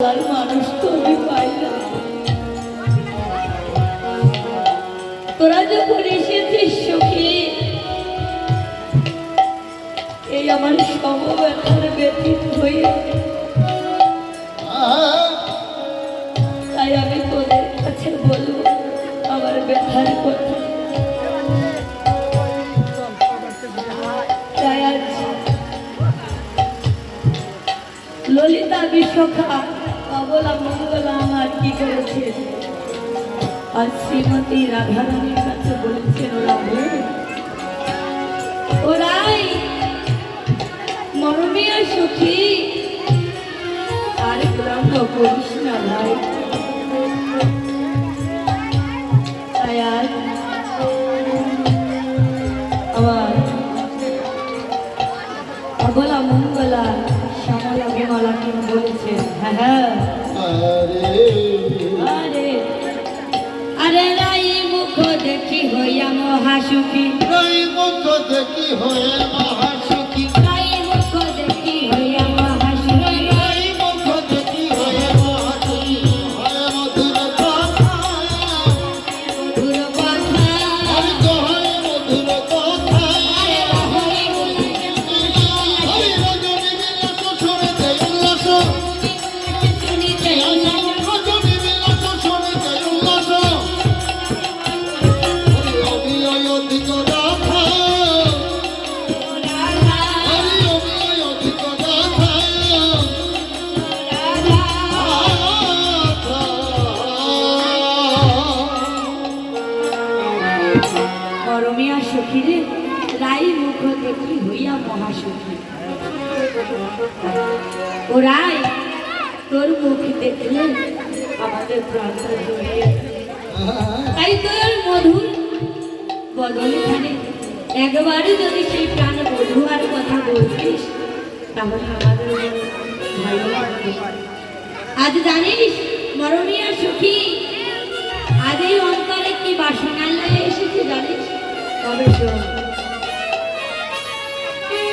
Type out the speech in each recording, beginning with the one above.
মানুষ তো আমি পাই না তোরা যখন এসেছিস সখী। এই আমার সমব্যথার ব্যতীত তাই আমি তোদের কাছে বলব, আমার ব্যথার কথা। ললিতা বিশ্বখা অবলা মঙ্গলা আমার কি করেছে? আর শ্রীমতী রাধারানীর বলেছেন, ওরা ওরাই মরমিয়া সুখী। আর গ্রাম্য করিস না ভাই হয়ে মহাসুখী। ও রাই তোর মুখ দেখলে আমাদের প্রাণটা তাই তোর মধুর বদলখানে একবারই যদি সেই প্রাণ বধুয়ার কথা বলছিস, তাহলে আমাদের ভালো আজ জানিস মরমিয়া সুখী, আজ এই অন্তরে কি বাসনা নিয়ে এসেছে জানিস? তবে শোন?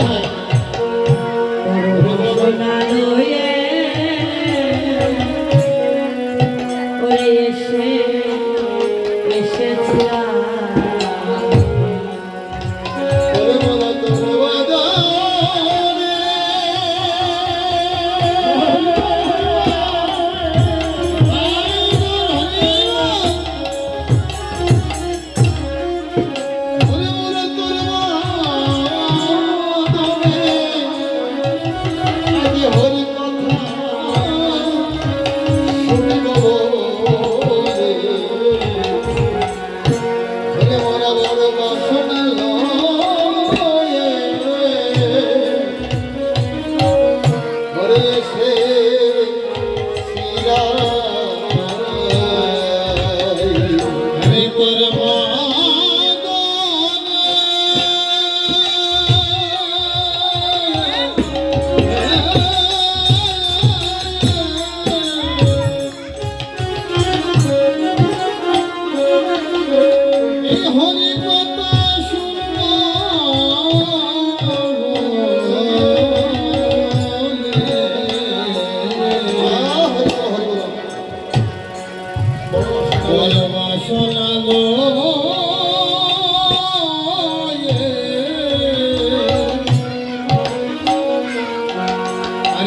হয়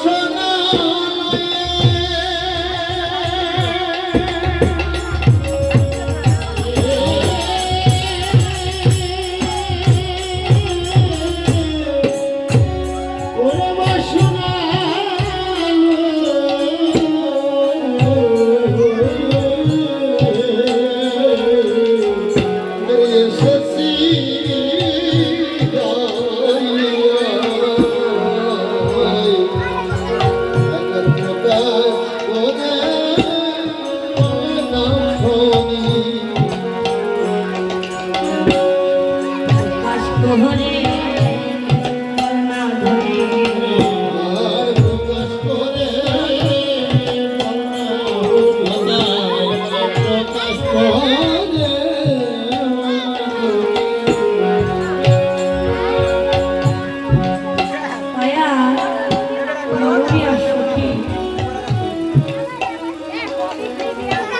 বড় প্রকাশ